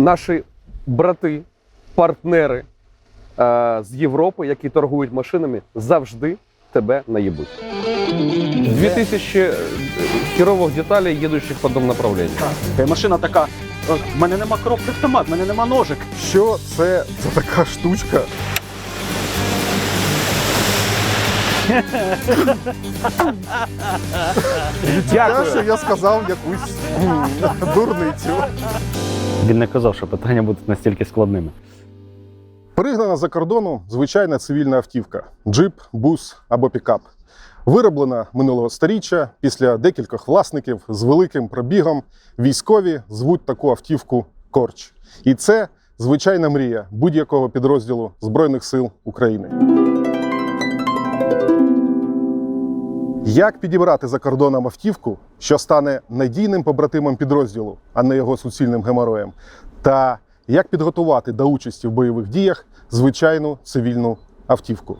наші брати, партнери е, з Європи, які торгують машинами, завжди тебе наїбуть. 2000 херових деталей, їдучих по одному направленню. І машина така: «О, в мене нема коробки автомат, в мене нема ножик. Що це за така штучка? Дякую. що я сказав якусь дурницю. Він не казав, що питання будуть настільки складними. Пригнана за кордону звичайна цивільна автівка: джип, бус або пікап. Вироблена минулого сторіччя після декількох власників з великим пробігом. Військові звуть таку автівку Корч. І це звичайна мрія будь-якого підрозділу Збройних сил України. Як підібрати за кордоном автівку, що стане надійним побратимом підрозділу, а не його суцільним геморроєм? Та як підготувати до участі в бойових діях звичайну цивільну автівку?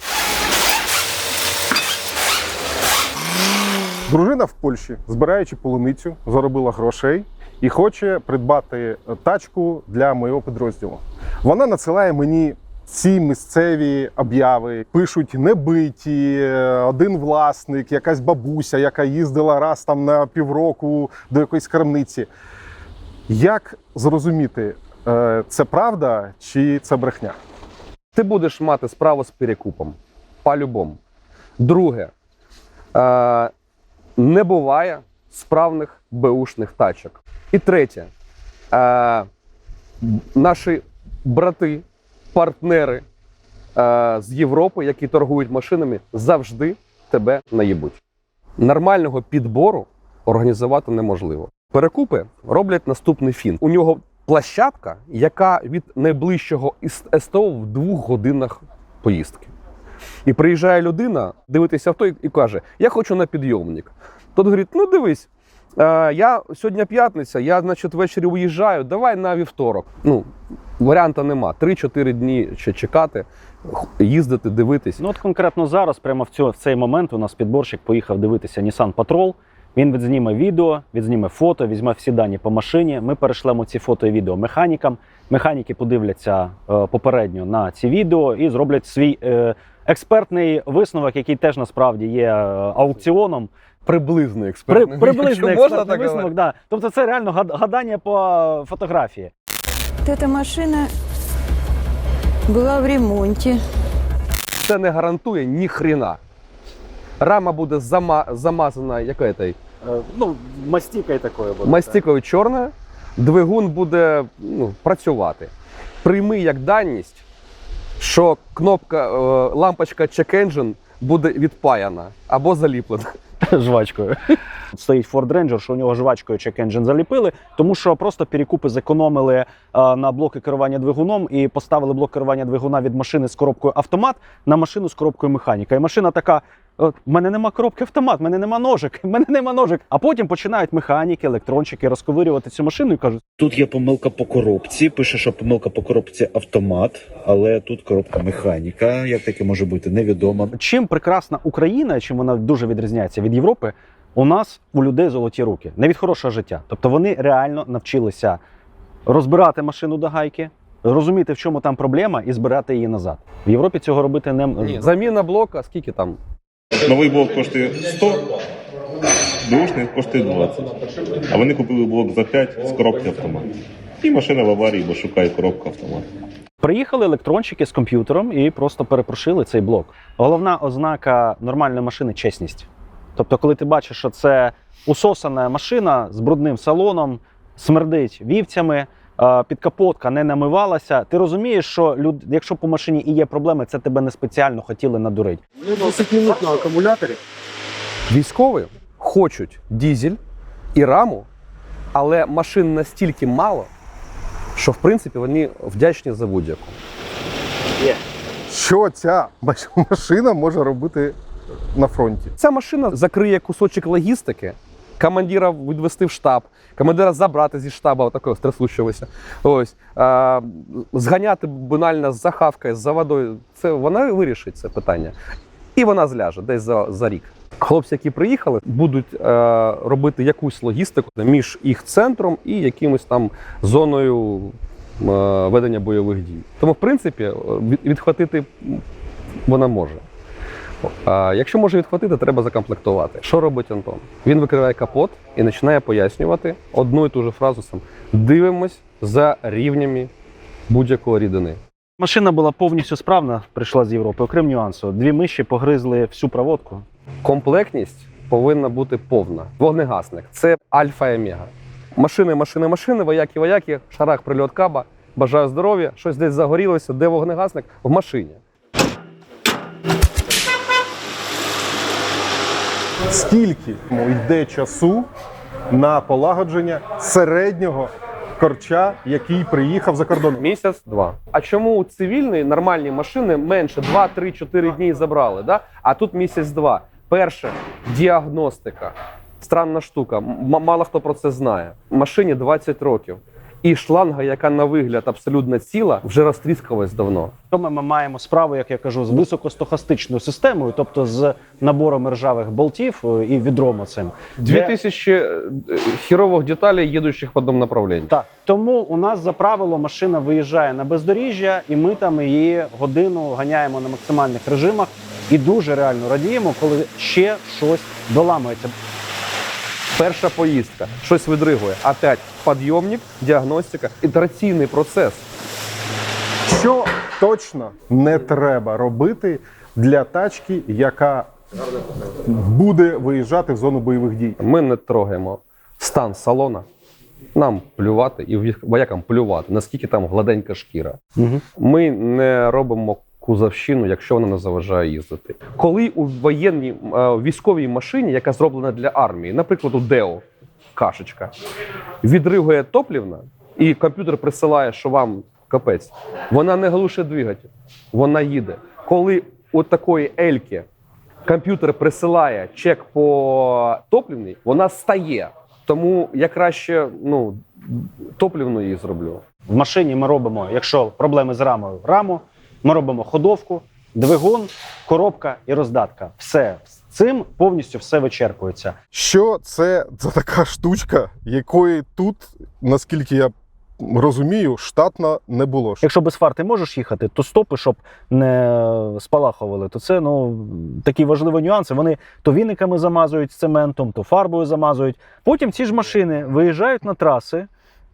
Дружина в Польщі, збираючи полуницю, заробила грошей і хоче придбати тачку для моєго підрозділу. Вона надсилає мені ці місцеві обяви. Пишуть небиті, один власник, якась бабуся, яка їздила раз там на півроку до якоїсь крамниці. Як зрозуміти, е, це правда чи це брехня? Ти будеш мати справу з перекупом. По-любому. Друге, е, не буває справних беушних тачок. І третє, е, наші брати, партнери е, з Європи, які торгують машинами, завжди тебе наїбуть. Нормального підбору організувати неможливо. Перекупи роблять наступний фін. У нього площадка, яка від найближчого СТО в двох годинах поїздки. І приїжджає людина дивитися авто і- каже: Я хочу на підйомник. Тот говорить: ну дивись, я сьогодні п'ятниця, я, значить, ввечері уїжджаю, давай на вівторок. Ну, варіанта нема. 3-4 дні ще чекати, їздити, дивитись. Ну от конкретно зараз, прямо в, цю, в цей момент, у нас підборщик поїхав дивитися Nissan Patrol. Він відзніме відео, відзніме фото, візьме всі дані по машині. Ми перешлемо ці фото і відео механікам. Механіки подивляться е, попередньо на ці відео і зроблять свій е, експертний висновок, який теж насправді є е, аукціоном. Приблизний При, експертний приблизний Якщо можна експертний так висновок. Да. Тобто це реально гадання по фотографії. Эта машина была в ремонте. Це не гарантує ні хрена. Рама буде зама, замазана це, Е, ну, мастікою такою буде. мастикою чорна, двигун буде ну, працювати. Прийми як даність, що кнопка, е, лампочка Check Engine буде відпаяна або заліплена. жвачкою. Стоїть Ford Ranger, що у нього жвачкою check engine заліпили, тому що просто перекупи зекономили е, на блоки керування двигуном і поставили блок керування двигуна від машини з коробкою автомат на машину з коробкою механіка. І машина така. «От, в мене нема коробки автомат, в мене нема ножик, в мене нема ножик. А потім починають механіки, електрончики розковирювати цю машину і кажуть: Тут є помилка по коробці. Пише, що помилка по коробці автомат, але тут коробка механіка. Як таке може бути? Невідомо. чим прекрасна Україна, чим вона дуже відрізняється від Європи, у нас у людей золоті руки, не від хорошого життя. Тобто вони реально навчилися розбирати машину до гайки, розуміти, в чому там проблема, і збирати її назад. В Європі цього робити не Ні, заміна блока, скільки там? Новий блок коштує 100, бушний коштує 20. А вони купили блок за 5 з коробки автомат. І машина в аварії, бо шукає коробку автомат. Приїхали електрончики з комп'ютером і просто перепрошили цей блок. Головна ознака нормальної машини чесність. Тобто, коли ти бачиш, що це усосана машина з брудним салоном, смердить вівцями, е, підкапотка не намивалася, ти розумієш, що люд... якщо по машині і є проблеми, це тебе не спеціально хотіли надурити. 10 минут на акумуляторі. Військові хочуть дізель і раму, але машин настільки мало, що в принципі вони вдячні за будь-яку. Що ця машина може робити на фронті? Ця машина закриє кусочок логістики. Командира відвести в штаб, командира забрати зі штабу, такого стресущогося. Ось а, зганяти банально з захавкою, за водою. Це вона вирішить це питання. І вона зляже десь за, за рік. Хлопці, які приїхали, будуть е, робити якусь логістику між їх центром і якимось там зоною ведення бойових дій. Тому, в принципі, е, від- відхватити вона може. А якщо може відхватити, треба закомплектувати. Що робить Антон? Він викриває капот і починає пояснювати одну і ту же фразу сам. Дивимось за рівнями будь-якої рідини. Машина була повністю справна, прийшла з Європи, окрім нюансу. Дві миші погризли всю проводку. Комплектність повинна бути повна. Вогнегасник це альфа і омега. Машини, машини, машини, вояки, вояки, шарах прильот каба. Бажаю здоров'я, щось десь загорілося, де вогнегасник? В машині. Скільки йде часу на полагодження середнього корча, який приїхав за кордон? Місяць-два. А чому у цивільної нормальні машини менше 2-3-4 дні забрали? Да? А тут місяць-два. Перше діагностика. Странна штука. М- мало хто про це знає. Машині 20 років. І шланга, яка на вигляд абсолютно ціла, вже розтріскалась давно. Тому ми маємо справу, як я кажу, з високостохастичною системою, тобто з набором ржавих болтів е, і відром оцим. Де- 2000 е, херових деталей, їдучих в одному направленні. Так, тому у нас за правило машина виїжджає на бездоріжжя, і ми там її годину ганяємо на максимальних режимах і дуже реально радіємо, коли ще щось доламується. Перша поїздка, щось видригує. Опять підйомник, діагностика, ітераційний процес. Що точно не треба робити для тачки, яка буде виїжджати в зону бойових дій? Ми не трогаємо стан салона. Нам плювати і в- воякам плювати, наскільки там гладенька шкіра. Угу. Ми не робимо кузовщину, якщо вона не заважає їздити. Коли у воєнній е, військовій машині, яка зроблена для армії, наприклад, у Део кашечка, відригує топлівна, і комп'ютер присилає, що вам капець, вона не глушить двигатель, вона їде. Коли у такої ельки комп'ютер присилає чек по топлівній, вона стає. Тому я краще ну, топлівну її зроблю. В машині ми робимо, якщо проблеми з рамою, раму, ми робимо ходовку, двигун, коробка і роздатка. Все з цим повністю все вичерпується. Що це за така штучка, якої тут, наскільки я розумію, штатно не було. Якщо без фар ти можеш їхати, то стопи, щоб не спалахували, то це ну такі важливі нюанси. Вони то віниками замазують цементом, то фарбою замазують. Потім ці ж машини виїжджають на траси.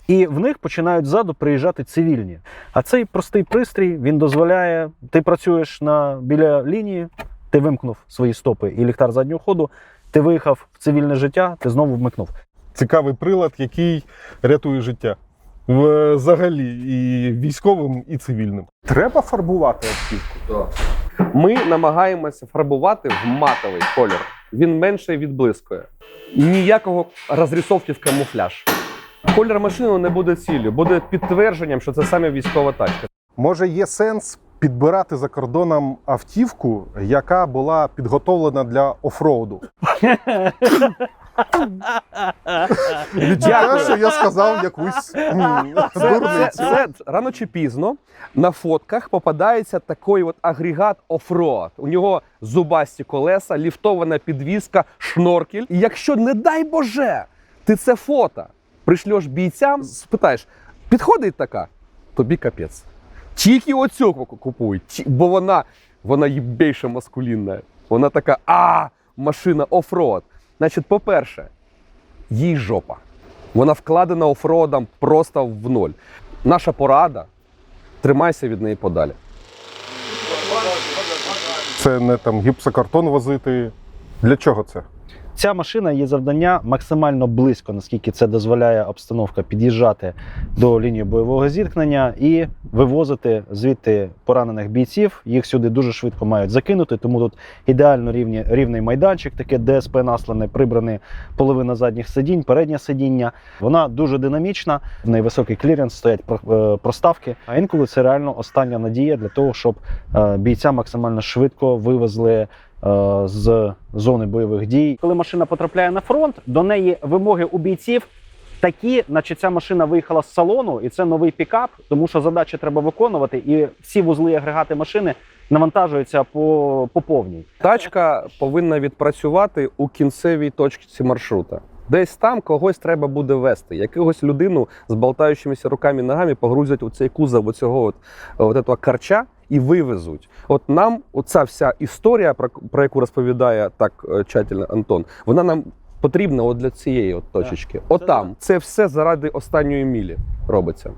І в них починають ззаду приїжджати цивільні. А цей простий пристрій він дозволяє. Ти працюєш на біля лінії, ти вимкнув свої стопи і ліхтар заднього ходу. Ти виїхав в цивільне життя, ти знову вмикнув. Цікавий прилад, який рятує життя. Взагалі, і військовим, і цивільним. Треба фарбувати автівку. Ми намагаємося фарбувати в матовий колір. Він менше відблискує. Ніякого розрисовки в камуфляж. Колір машини не буде ціллю, буде підтвердженням, що це саме військова тачка. Може, є сенс підбирати за кордоном автівку, яка була підготовлена для офроуду. Відчуття, що я сказав якусь Це, це, це рано чи пізно на фотках попадається такий от агрегат офроад. У нього зубасті колеса, ліфтована підвізка, шноркель. І якщо, не дай Боже, ти це фото пришлеш бійцям, спитаєш, підходить така, тобі капець. Тільки оцю купують, бо вона, вона більше маскулінна. Вона така, а, машина офроад. Значить, по-перше, їй жопа. Вона вкладена офроадом просто в ноль. Наша порада тримайся від неї подалі. Це не там гіпсокартон возити. Для чого це? Ця машина є завдання максимально близько, наскільки це дозволяє обстановка, під'їжджати до лінії бойового зіткнення і вивозити звідти поранених бійців. Їх сюди дуже швидко мають закинути. Тому тут ідеально рівні, рівний майданчик, таке ДСП наслане, прибрані половина задніх сидінь, переднє сидіння. Вона дуже динамічна, в неї високий кліренс, стоять е, проставки. А інколи це реально остання надія для того, щоб е, бійця максимально швидко вивезли з зони бойових дій. Коли машина потрапляє на фронт, до неї вимоги у бійців такі, наче ця машина виїхала з салону, і це новий пікап, тому що задачі треба виконувати, і всі вузли агрегати машини навантажуються по, по повній. Тачка повинна відпрацювати у кінцевій точці маршрута. Десь там когось треба буде вести. Якогось людину з болтаючимися руками і ногами погрузять у цей кузов оцього от, от этого карча і вивезуть. От нам оця вся історія, про, про яку розповідає так е, тщательно Антон, вона нам потрібна от для цієї от точечки. Отам. Це все заради останньої мілі робиться.